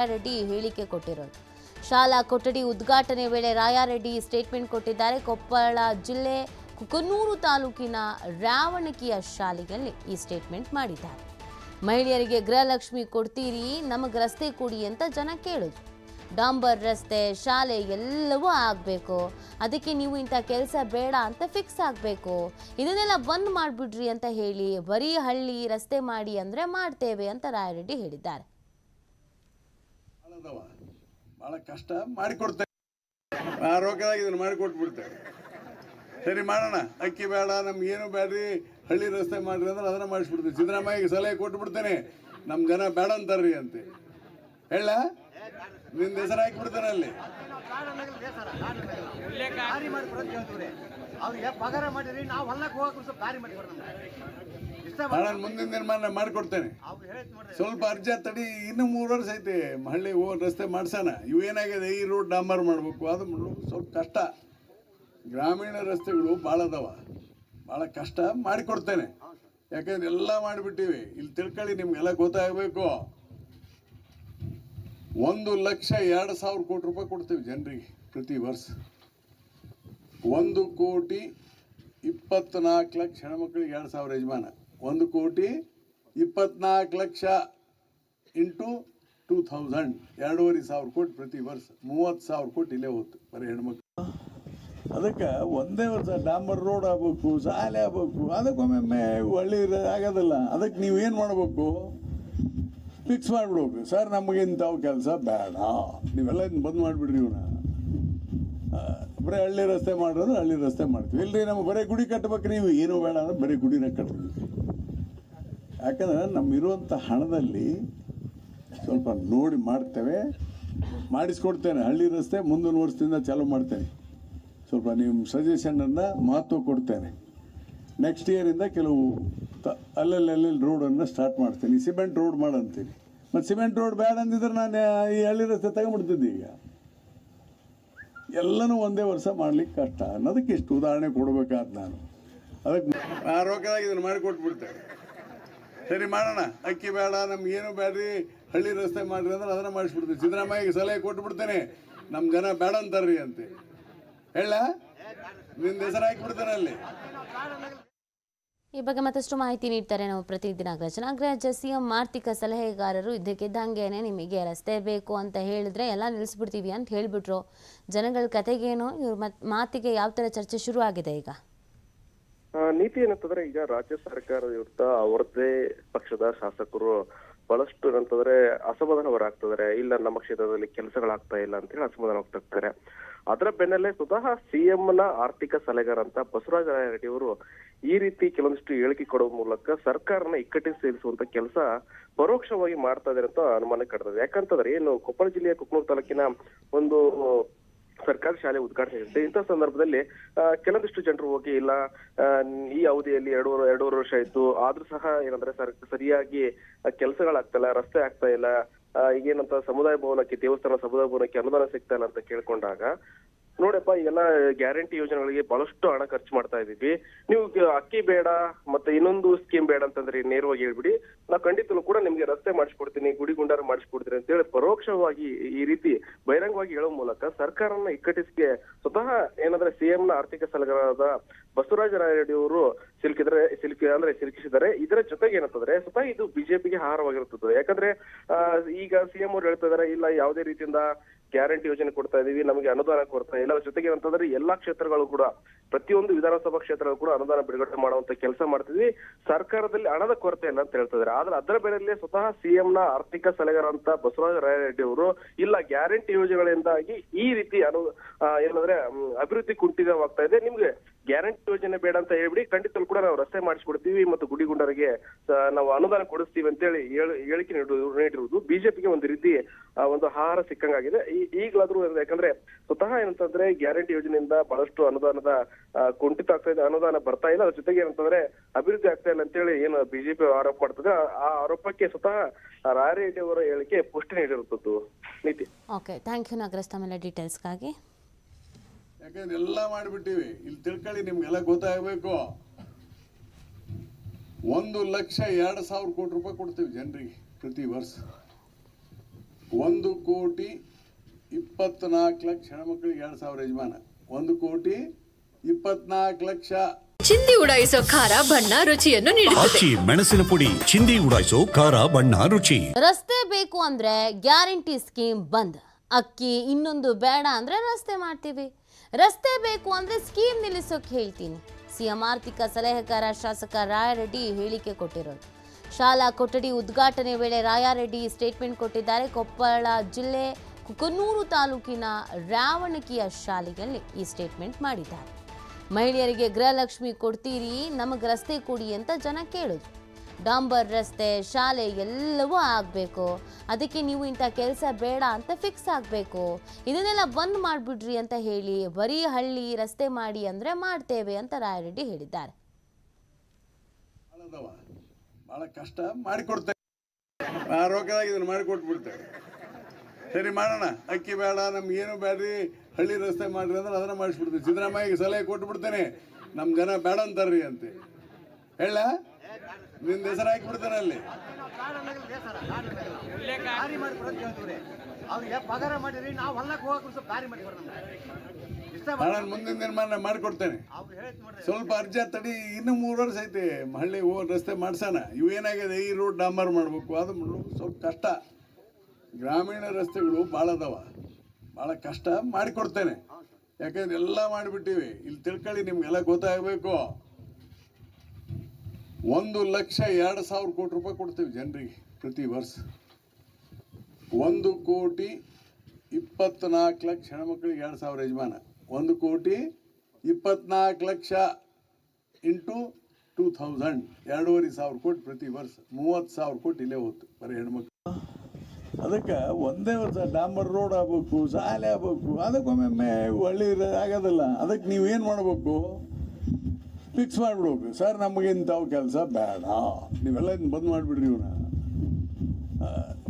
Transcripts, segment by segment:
ರಾಯಾರೆಡ್ಡಿ ಹೇಳಿಕೆ ಕೊಟ್ಟಿರೋದು. ಶಾಲಾ ಕೊಠಡಿ ಉದ್ಘಾಟನೆ ವೇಳೆ ರಾಯಾರೆಡ್ಡಿ ಸ್ಟೇಟ್ಮೆಂಟ್ ಕೊಟ್ಟಿದ್ದಾರೆ. ಕೊಪ್ಪಳ ಜಿಲ್ಲೆ ಕುಕನೂರು ತಾಲೂಕಿನ ರಾವಣಕಿಯ ಶಾಲೆಯಲ್ಲಿ ಈ ಸ್ಟೇಟ್ಮೆಂಟ್ ಮಾಡಿದ್ದಾರೆ. ಮಹಿಳೆಯರಿಗೆ ಗೃಹಲಕ್ಷ್ಮಿ ಕೊಡ್ತೀರಿ, ನಮಗೆ ರಸ್ತೆ ಕೊಡಿ ಅಂತ ಜನ ಕೇಳಿದ್ರು. ಡಾಂಬರ್ ರಸ್ತೆ, ಶಾಲೆ ಎಲ್ಲವೂ ಆಗಬೇಕು. ಅದಕ್ಕೆ ನೀವು ಇಂಥ ಕೆಲಸ ಬೇಡ ಅಂತ ಫಿಕ್ಸ್ ಆಗಬೇಕು. ಇದನ್ನೆಲ್ಲ ಬಂದ್ ಮಾಡಿಬಿಡ್ರಿ ಅಂತ ಹೇಳಿ, ಬರೀ ಹಳ್ಳಿ ರಸ್ತೆ ಮಾಡಿ ಅಂದರೆ ಮಾಡ್ತೇವೆ ಅಂತ ರಾಯರೆಡ್ಡಿ ಹೇಳಿದ್ದಾರೆ. ಅದಾವ ಭಾಳ ಕಷ್ಟ ಮಾಡಿಕೊಡ್ತೇವೆ ಆರೋಗ್ಯದಾಗ ಇದನ್ನು ಮಾಡಿಕೊಟ್ಬಿಡ್ತೇವೆ ಸರಿ ಮಾಡೋಣ. ಅಕ್ಕಿ ಬೇಡ ನಮ್ಗೇನು ಬೇಡ್ರಿ? ಹಳ್ಳಿ ರಸ್ತೆ ಮಾಡ್ರಿ ಅಂದ್ರೆ ಅದನ್ನ ಮಾಡಿಸ್ಬಿಡ್ತೇವೆ ಸಿದ್ದರಾಮಯ್ಯಗೆ ಸಲಹೆ ಕೊಟ್ಬಿಡ್ತೇನೆ. ನಮ್ಮ ಜನ ಬೇಡ ಅಂತಾರ್ರಿ ಅಂತ. ಹೇಳ? ನಿನ್ನ ಹೆಸರು ಹಾಕಿಬಿಡ್ತಾನೆ ಅಲ್ಲಿ. ಪಗಾರ ಮಾಡಿರಿ, ನಾವು ಹೊಲಕ್ಕೆ ಹೋಗಕ್ಕೆ ಸ್ವಲ್ಪ ದಾರಿ ನಾನು ಮುಂದಿನ ನಿರ್ಮಾಣ ಮಾಡಿಕೊಡ್ತೇನೆ. ಸ್ವಲ್ಪ ಅರ್ಜ ತಡಿ, ಇನ್ನು ಮೂರು ವರ್ಷ ಐತೆ ಹಳ್ಳಿ ಹೋಗೋ ರಸ್ತೆ ಮಾಡ್ಸೋಣ. ಇವು ಏನಾಗಿದೆ, ಈ ರೋಡ್ ಡಾಂಬರ್ ಮಾಡಬೇಕು, ಅದು ಮಾಡಬೇಕು. ಸ್ವಲ್ಪ ಕಷ್ಟ. ಗ್ರಾಮೀಣ ರಸ್ತೆಗಳು ಭಾಳ ಅದಾವ. ಭಾಳ ಕಷ್ಟ ಮಾಡಿಕೊಡ್ತೇನೆ. ಯಾಕಂದ್ರೆ ಎಲ್ಲ ಮಾಡಿಬಿಟ್ಟಿವಿ. ಇಲ್ಲಿ ತಿಳ್ಕೊಳ್ಳಿ, ನಿಮ್ಗೆಲ್ಲ ಗೊತ್ತಾಗಬೇಕು. ಒಂದು ಲಕ್ಷ ಎರಡು ಸಾವಿರ ಕೋಟಿ ರೂಪಾಯಿ ಕೊಡ್ತೀವಿ ಜನರಿಗೆ ಪ್ರತಿ ವರ್ಷ. ಒಂದು ಕೋಟಿ ಇಪ್ಪತ್ನಾಲ್ಕು ಲಕ್ಷ ಹೆಣ್ಮಕ್ಳಿಗೆ ಎರಡು ಸಾವಿರ ಯಜಮಾನ. ಒಂದು ಕೋಟಿ ಇಪ್ಪತ್ನಾಲ್ಕು ಲಕ್ಷ ಇಂಟು ಟೂ ಥೌಸಂಡ್, ಎರಡೂವರೆ ಸಾವಿರ ಕೋಟಿ ಪ್ರತಿ ವರ್ಷ, ಮೂವತ್ತು ಸಾವಿರ ಕೋಟಿ ಇಲ್ಲೇ ಹೋಯ್ತು ಬರೀ ಹೆಣ್ಮಕ್ಳು. ಅದಕ್ಕೆ ಒಂದೇ ವರ್ಷ ಡಾಂಬರ್ ರೋಡ್ ಆಗ್ಬೇಕು, ಶಾಲೆ ಆಗ್ಬೇಕು, ಅದಕ್ಕೊಮ್ಮೆ ಒಳ್ಳೆ ಆಗೋದಿಲ್ಲ. ಅದಕ್ಕೆ ನೀವು ಏನು ಮಾಡಬೇಕು? ಫಿಕ್ಸ್ ಮಾಡಿಬಿಡ್ಬೇಕು. ಸರ್ ನಮಗೆ ಇಂಥವು ಕೆಲಸ ಬೇಡ. ನೀವೆಲ್ಲ ಇದನ್ನ ಬಂದ್ ಮಾಡಿಬಿಡ್ರಿ ಇವನ್ನ ಬರೀ ಹಳ್ಳಿ ರಸ್ತೆ ಮಾಡಿದ್ರೆ ಹಳ್ಳಿ ರಸ್ತೆ ಮಾಡ್ತೀವಿ. ಇಲ್ಲರಿ ನಮಗೆ ಬರೀ ಗುಡಿ ಕಟ್ಬೇಕು ನೀವು. ಏನು ಬೇಡ ಅಂದ್ರೆ ಬರೀ ಗುಡಿನ ಕಟ್ತೀವಿ ಯಾಕಂದ್ರೆ ನಮ್ಮಿರುವಂಥ ಹಣದಲ್ಲಿ ಸ್ವಲ್ಪ ನೋಡಿ ಮಾಡ್ತೇವೆ. ಮಾಡಿಸ್ಕೊಡ್ತೇನೆ. ಹಳ್ಳಿ ರಸ್ತೆ ಮುಂದಿನ ವರ್ಷದಿಂದ ಚಾಲೂ ಮಾಡ್ತೇನೆ. ಸ್ವಲ್ಪ ನಿಮ್ಮ ಸಜೆಷನನ್ನು ಮಹತ್ವ ಕೊಡ್ತೇನೆ. ನೆಕ್ಸ್ಟ್ ಇಯರಿಂದ ಕೆಲವು ತ ಅಲ್ಲಲ್ಲಿ ರೋಡನ್ನು ಸ್ಟಾರ್ಟ್ ಮಾಡ್ತೀನಿ. ಸಿಮೆಂಟ್ ರೋಡ್ ಮಾಡಂತೀನಿ. ಮತ್ತು ಸಿಮೆಂಟ್ ರೋಡ್ ಬೇಡ ಅಂದಿದ್ರೆ ನಾನು ಈ ಹಳ್ಳಿ ರಸ್ತೆ ತಗೊಂಡ್ಬಿಡ್ತಿದ್ದೆ ಈಗ. ಎಲ್ಲನೂ ಒಂದೇ ವರ್ಷ ಮಾಡ್ಲಿಕ್ಕೆ ಕಷ್ಟ. ಅನ್ನೋದಕ್ಕೆ ಇಷ್ಟು ಉದಾಹರಣೆ ಕೊಡಬೇಕಾದ ನಾನು. ಅದಕ್ಕೆ ಆರೋಗ್ಯದಾಗ ಇದನ್ನು ಮಾಡಿಕೊಟ್ಬಿಡ್ತೇವೆ ಸರಿ ಮಾಡೋಣ. ಅಕ್ಕಿ ಬೇಡ, ನಮ್ಗೆ ಏನು ಬೇಡ್ರಿ ಹಳ್ಳಿ ರಸ್ತೆ ಮಾಡ್ರಿ ಅಂದ್ರೆ ಅದನ್ನ ಮಾಡಿಸ್ಬಿಡ್ತೀವಿ ಸಿದ್ದರಾಮಯ್ಯಗೆ ಸಲಹೆ ಕೊಟ್ಬಿಡ್ತೇನೆ. ನಮ್ ಜನ ಬೇಡ ಅಂತಾರ್ರಿ ಅಂತ. ಹೇಳ? ನಿನ್ನ ಹೆಸರು ಹಾಕಿಬಿಡ್ತಾನೆ ಅಲ್ಲಿ. ಈ ಬಗ್ಗೆ ಮತ್ತಷ್ಟು ಮಾಹಿತಿ ನೀಡ್ತಾರೆ ನಾವು ಪ್ರತಿದಿನ ನಾಗರಾಜ್. ನಾಗರಾಜ್, ಸಿಎಂ ಆರ್ಥಿಕ ಸಲಹೆಗಾರರು ಇದ್ದಕ್ಕಿದ್ದಂಗೆನೆ ನಿಮಗೆ ರಸ್ತೆ ಬೇಕು ಅಂತ ಹೇಳಿದ್ರೆ ಎಲ್ಲ ನಿಲ್ಲಿಸ್ಬಿಡ್ತೀವಿ ಅಂತ ಹೇಳಿಬಿಟ್ರು. ಜನಗಳ ಕತೆಗೇನು, ಇವ್ರ ಮತ್ ಮಾತಿಗೆ ಯಾವ ಥರ ಚರ್ಚೆ ಶುರು ಆಗಿದೆ ಈಗ? ನೀತಿ ಏನಂತಂದ್ರೆ ಈಗ ರಾಜ್ಯ ಸರ್ಕಾರ ವಿರುದ್ಧ ಅವರದೇ ಪಕ್ಷದ ಶಾಸಕರು ಬಹಳಷ್ಟು ಏನಂತಂದ್ರೆ ಅಸಮಾಧಾನ ಹೊರಾಗ್ತಿದ್ದಾರೆ ಇಲ್ಲ, ನಮ್ಮ ಕ್ಷೇತ್ರದಲ್ಲಿ ಕೆಲಸಗಳಾಗ್ತಾ ಇಲ್ಲ ಅಂತ ಹೇಳಿ ಅಸಮಾಧಾನ ಹೋಗ್ತಿರ್ತಾರೆ ಅದರ ಬೆನ್ನಲ್ಲೇ ಸ್ವತಃ ಸಿಎಂ ನ ಆರ್ಥಿಕ ಸಲಹೆಗಾರ ಅಂತ ಬಸವರಾಜ ರೆಡ್ಡಿ ಅವರು ಈ ರೀತಿ ಕೆಲವೊಂದಿಷ್ಟು ಹೇಳಿಕೆ ಕೊಡುವ ಮೂಲಕ ಸರ್ಕಾರನ ಇಕ್ಕಟ್ಟಿಗೆ ಸೇರಿಸುವಂತ ಕೆಲಸ ಪರೋಕ್ಷವಾಗಿ ಮಾಡ್ತಾ ಇದ್ದಾರೆ ಅಂತ ಅನುಮಾನ ಕಡ್ತದೆ ಯಾಕಂತಂದ್ರೆ ಏನು ಕೊಪ್ಪಳ ಜಿಲ್ಲೆಯ ಕುಕ್ನೂರು ತಾಲೂಕಿನ ಒಂದು ಸರ್ಕಾರಿ ಶಾಲೆ ಉದ್ಘಾಟನೆ ಇಂಥ ಸಂದರ್ಭದಲ್ಲಿ ಕೆಲವೊಂದಿಷ್ಟು ಜನರು ಹೋಗಿ, ಇಲ್ಲ ಈ ಅವಧಿಯಲ್ಲಿ ಎರಡೂವರೆ ಎರಡೂವರೆ ವರ್ಷ ಆಯ್ತು, ಆದ್ರೂ ಸಹ ಏನಂದ್ರೆ ಸರ್, ಸರಿಯಾಗಿ ಕೆಲಸಗಳಾಗ್ತಾ ರಸ್ತೆ ಆಗ್ತಾ ಇಲ್ಲ ಈಗೇನಂತ ಸಮುದಾಯ ಭವನಕ್ಕೆ, ದೇವಸ್ಥಾನ ಸಮುದಾಯ ಭವನಕ್ಕೆ ಅನುದಾನ ಸಿಗ್ತಾ ಇಲ್ಲ ಅಂತ ಕೇಳ್ಕೊಂಡಾಗ ನೋಡಪ್ಪ, ಈಗೆಲ್ಲ ಗ್ಯಾರಂಟಿ ಯೋಜನೆಗಳಿಗೆ ಬಹಳಷ್ಟು ಹಣ ಖರ್ಚು ಮಾಡ್ತಾ ಇದೀವಿ ನೀವು ಅಕ್ಕಿ ಬೇಡ, ಮತ್ತೆ ಇನ್ನೊಂದು ಸ್ಕೀಮ್ ಬೇಡ ಅಂತಂದ್ರೆ ನೇರವಾಗಿ ಹೇಳ್ಬಿಡಿ. ನಾವು ಖಂಡಿತಲೂ ಕೂಡ ನಿಮ್ಗೆ ರಸ್ತೆ ಮಾಡಿಸ್ಕೊಡ್ತೀನಿ ಗುಡಿ ಗುಂಡಾರ ಮಾಡಿಸ್ಕೊಡ್ತೀನಿ ಅಂತ ಹೇಳಿ ಪರೋಕ್ಷವಾಗಿ ಈ ರೀತಿ ಬಹಿರಂಗವಾಗಿ ಹೇಳೋ ಮೂಲಕ ಸರ್ಕಾರನ ಇಕ್ಕಟ್ಟಿಸಿಗೆ ಸ್ವತಃ ಏನಂದ್ರೆ ಸಿಎಂ ನ ಆರ್ಥಿಕ ಸಲಹೆಗಾರರಾದ ಬಸವರಾಜ ರಾಯರೆಡ್ಡಿ ಅವರು ಸಿಲುಕಿದ್ರೆ, ಸಿಲುಕಿ, ಅಂದ್ರೆ ಸಿಲುಕಿಸಿದ್ದಾರೆ. ಇದರ ಜೊತೆಗೆ ಏನಂತಂದ್ರೆ ಸ್ವತಃ ಇದು ಬಿಜೆಪಿಗೆ ಆಹಾರವಾಗಿರುತ್ತದೆ ಯಾಕಂದ್ರೆ ಈಗ ಸಿಎಂ ಅವರು ಹೇಳ್ತಾ ಇದಾರೆ, ಇಲ್ಲ ಯಾವುದೇ ರೀತಿಯಿಂದ ಗ್ಯಾರಂಟಿ ಯೋಜನೆ ಕೊಡ್ತಾ ಇದೀವಿ, ನಮಗೆ ಅನುದಾನ ಕೊಡ್ತಾ ಇಲ್ಲ. ಜೊತೆಗೆ ಅಂತಂದ್ರೆ ಎಲ್ಲಾ ಕ್ಷೇತ್ರಗಳು ಕೂಡ, ಪ್ರತಿಯೊಂದು ವಿಧಾನಸಭಾ ಕ್ಷೇತ್ರಗಳು ಕೂಡ ಅನುದಾನ ಬಿಡುಗಡೆ ಮಾಡುವಂತ ಕೆಲಸ ಮಾಡ್ತಿದ್ವಿ. ಸರ್ಕಾರದಲ್ಲಿ ಹಣದ ಕೊರತೆ ಇಲ್ಲ ಅಂತ ಹೇಳ್ತಾ ಆದ್ರೆ ಅದರ ಬೆಲೆಯಲ್ಲೇ ಸ್ವತಃ ಸಿಎಂ ನ ಆರ್ಥಿಕ ಸಲಹೆಗಾರ ಅಂತ ಬಸವರಾಜ ರಾಯರೆಡ್ಡಿ ಅವರು, ಇಲ್ಲ ಗ್ಯಾರಂಟಿ ಯೋಜನೆಗಳಿಂದಾಗಿ ಈ ರೀತಿ ಅನು ಏನಂದ್ರೆ ಅಭಿವೃದ್ಧಿ ಕುಂಠಿತವಾಗ್ತಾ ಇದೆ. ನಿಮ್ಗೆ ಗ್ಯಾರಂಟಿ ಯೋಜನೆ ಬೇಡ ಅಂತ ಹೇಳ್ಬಿಡಿ ಖಂಡಿತಲು ಕೂಡ ನಾವು ರಸ್ತೆ ಮಾಡಿಸ್ಕೊಡ್ತೀವಿ ಮತ್ತು ಗುಡಿಗುಂಡರಿಗೆ ನಾವು ಅನುದಾನ ಕೊಡಿಸ್ತೀವಿ ಅಂತೇಳಿ ಹೇಳಿ, ಹೇಳಿಕೆ ನೀಡು- ನೀಡಿರುವುದು. ಬಿಜೆಪಿಗೆ ಒಂದು ರೀತಿ ಒಂದು ಆಹಾರ ಸಿಕ್ಕಂಗಾಗಿದೆ. ಈಗಲಾದ್ರೂ ಯಾಕಂದ್ರೆ ಸ್ವತಃ ಏನಂತಂದ್ರೆ ಗ್ಯಾರಂಟಿ ಯೋಜನೆಯಿಂದ ಬಹಳಷ್ಟು ಅನುದಾನದ ಕುಂಠಿತ ಆಗ್ತಾ ಇದೆ. ಅನುದಾನ ಬರ್ತಾ ಇಲ್ಲ. ಅದ್ರ ಜೊತೆಗೆ ಏನಂತಂದ್ರೆ ಅಭಿವೃದ್ಧಿ ಆಗ್ತಾ ಇಲ್ಲ ಅಂತೇಳಿ ಏನು ಬಿಜೆಪಿ ಆರೋಪ ಮಾಡ್ತದೆ ಆ- ಆ ಆರೋಪಕ್ಕೆ ಸ್ವತಃ ರಾಯರೆಡ್ಡಿ ಅವರ ಹೇಳಿಕೆ ಪುಷ್ಟಿ ನೀಡಿರುತ್ತದ್ದು ನೀತಿ. ಓಕೆ ಥ್ಯಾಂಕ್ ಯು ನಾಗರಾಜ್ ತಮ್ಮೆಲ್ಲ ಡೀಟೇಲ್ಸ್ಗಾಗಿ ಯಾಕಂದ್ರೆ ಎಲ್ಲ ಮಾಡಿಬಿಟ್ಟಿವಿ? ಇಲ್ಲಿ ತಿಳ್ಕೊಳ್ಳಿ ನಿಮ್ಗೆಲ್ಲ ಗೊತ್ತಾಗಬೇಕು. ಒಂದು ಲಕ್ಷ ಎರಡು ಸಾವಿರ ಕೋಟಿ ರೂಪಾಯಿ ಕೊಡ್ತೀವಿ ಜನರಿಗೆ ಪ್ರತಿ ವರ್ಷ. ಒಂದು ಕೋಟಿ ಇಪ್ಪತ್ನಾಲ್ಕು ಲಕ್ಷ ಹೆಣ್ಮಕ್ಳಿಗೆ ಎರಡು ಸಾವಿರ ಯಜಮಾನ. ಒಂದು ಕೋಟಿ ಇಪ್ಪತ್ನಾಲ್ಕು ಲಕ್ಷ. ಚಿಂದಿ ಉಡಾಯಿಸೋ ಖಾರ ಬಣ್ಣ ರುಚಿಯನ್ನು ನೀಡುತ್ತದೆ. ಆಚಿ ಮೆಣಸಿನ ಪುಡಿ ಚಿಂದಿ ಉಡಾಯಿಸೋ ಖಾರ ಬಣ್ಣ ರುಚಿ. ರಸ್ತೆ ಬೇಕು ಅಂದ್ರೆ ಗ್ಯಾರಂಟಿ ಸ್ಕೀಮ್ ಬಂದ್. ಅಕ್ಕಿ ಇನ್ನೊಂದು ಬೇಡ ಅಂದ್ರೆ ರಸ್ತೆ ಮಾಡ್ತೀವಿ. ರಸ್ತೆ ಬೇಕು ಅಂದ್ರೆ ಸ್ಕೀಮ್ ನಿಲ್ಲಿಸೋಕೆ ಹೇಳ್ತೀನಿ. ಸಿಎಂ ಆರ್ಥಿಕ ಸಲಹೆಗಾರ ಶಾಸಕ ರಾಯರೆಡ್ಡಿ ಹೇಳಿಕೆ ಕೊಟ್ಟಿರೋದು. ಶಾಲಾ ಕೊಠಡಿ ಉದ್ಘಾಟನೆ ವೇಳೆ ರಾಯಾರೆಡ್ಡಿ ಸ್ಟೇಟ್ಮೆಂಟ್ ಕೊಟ್ಟಿದ್ದಾರೆ. ಕೊಪ್ಪಳ ಜಿಲ್ಲೆ ಕುಕನೂರು ತಾಲೂಕಿನ ರಾವಣಕಿಯ ಶಾಲೆಯಲ್ಲಿ ಈ ಸ್ಟೇಟ್ಮೆಂಟ್ ಮಾಡಿದ್ದಾರೆ. ಮಹಿಳೆಯರಿಗೆ ಗೃಹಲಕ್ಷ್ಮಿ ಕೊಡ್ತೀರಿ, ನಮಗೆ ರಸ್ತೆ ಕೊಡಿ ಅಂತ ಜನ ಕೇಳೋದು ಡಾಂಬರ್ ರಸ್ತೆ, ಶಾಲೆ ಎಲ್ಲವೂ ಆಗಬೇಕು. ಅದಕ್ಕೆ ನೀವು ಇಂಥ ಕೆಲಸ ಬೇಡ ಅಂತ ಫಿಕ್ಸ್ ಆಗಬೇಕು. ಇದನ್ನೆಲ್ಲ ಬಂದ್ ಮಾಡಿಬಿಡ್ರಿ ಅಂತ ಹೇಳಿ ಬರೀ ಹಳ್ಳಿ ರಸ್ತೆ ಮಾಡಿ ಅಂದರೆ ಮಾಡ್ತೇವೆ ಅಂತ ರಾಯರೆಡ್ಡಿ ಹೇಳಿದ್ದಾರೆ. ಭಾಳ ಕಷ್ಟ ಮಾಡಿಕೊಡ್ತೇವೆ. ಇದನ್ನು ಮಾಡಿಕೊಟ್ಬಿಡ್ತೇವೆ. ಸರಿ ಮಾಡೋಣ. ಅಕ್ಕಿ ಬೇಡ, ನಮ್ಗೆ ಏನು ಬೇಡ್ರಿ? ಹಳ್ಳಿ ರಸ್ತೆ ಮಾಡ್ರಿ ಅಂದ್ರೆ ಅದನ್ನ ಮಾಡಿಸ್ಬಿಡ್ತೀವಿ ಸಿದ್ದರಾಮಯ್ಯಗೆ ಸಲಹೆ ಕೊಟ್ಬಿಡ್ತೇನೆ ನಮ್ಮ ಜನ ಬೇಡ ಅಂತಾರ್ರಿ ಅಂತ. ಹೇಳ? ನಿನ್ನ ಹೆಸರು ಹಾಕಿಬಿಡ್ತೇನೆ ಅಲ್ಲಿ. ಮುಂದಿನ ನಿರ್ಮಾಣ ಮಾಡಿಕೊಡ್ತೇನೆ. ಸ್ವಲ್ಪ ಅರ್ಜಿ ತಡಿ, ಇನ್ನು ಮೂರು ವರ್ಷ ಐತೆ. ಹಳ್ಳಿ ಹೋಗೋ ರಸ್ತೆ ಮಾಡ್ಸೋಣ. ಇವು ಏನಾಗಿದೆ? ಈ ರೋಡ್ ಡಾಂಬರ್ ಮಾಡಬೇಕು. ಅದು ಸ್ವಲ್ಪ ಕಷ್ಟ. ಗ್ರಾಮೀಣ ರಸ್ತೆಗಳು ಭಾಳ ಅದಾವ. ಭಾಳ ಕಷ್ಟ ಮಾಡಿಕೊಡ್ತೇನೆ. ಯಾಕಂದ್ರೆ ಎಲ್ಲ ಮಾಡಿಬಿಟ್ಟಿವಿ. ಇಲ್ಲಿ ತಿಳ್ಕೊಳ್ಳಿ, ನಿಮ್ಗೆಲ್ಲ ಗೊತ್ತಾಗಬೇಕು. ಒಂದು ಲಕ್ಷ ಎರಡು ಸಾವಿರ ಕೋಟಿ ರೂಪಾಯಿ ಕೊಡ್ತೀವಿ ಜನರಿಗೆ ಪ್ರತಿ ವರ್ಷ. ಒಂದು ಕೋಟಿ ಇಪ್ಪತ್ನಾಲ್ಕು ಲಕ್ಷ ಹೆಣ್ಮಕ್ಳಿಗೆ ಎರಡು ಸಾವಿರ ಯಜಮಾನ. ಒಂದು ಕೋಟಿ ಇಪ್ಪತ್ನಾಲ್ಕು ಲಕ್ಷ ಇಂಟು ಟೂ ಥೌಸಂಡ್. ಎರಡೂವರೆ ಸಾವಿರ ಕೋಟಿ ಪ್ರತಿ ವರ್ಷ. ಮೂವತ್ತು ಸಾವಿರ ಕೋಟಿ ಇಲ್ಲೇ ಹೋಯ್ತು ಬರೀ ಹೆಣ್ಮಕ್ಳು. ಅದಕ್ಕೆ ಒಂದೇ ವರ್ಷ ಡಾಂಬರ್ ರೋಡ್ ಆಗ್ಬೇಕು, ಶಾಲೆ ಆಗ್ಬೇಕು, ಅದಕ್ಕೊಮ್ಮೆ ಹಳ್ಳಿ ಆಗೋದಿಲ್ಲ. ಅದಕ್ಕೆ ನೀವು ಏನು ಮಾಡಬೇಕು? ಫಿಕ್ಸ್ ಮಾಡಿಬಿಡ್ಬೇಕು. ಸರ್ ನಮಗೆ ಇಂಥವು ಕೆಲಸ ಬೇಡ. ನೀವೆಲ್ಲ ಇನ್ನು ಬಂದ್ ಮಾಡಿಬಿಡ್ರಿ ಇವನ.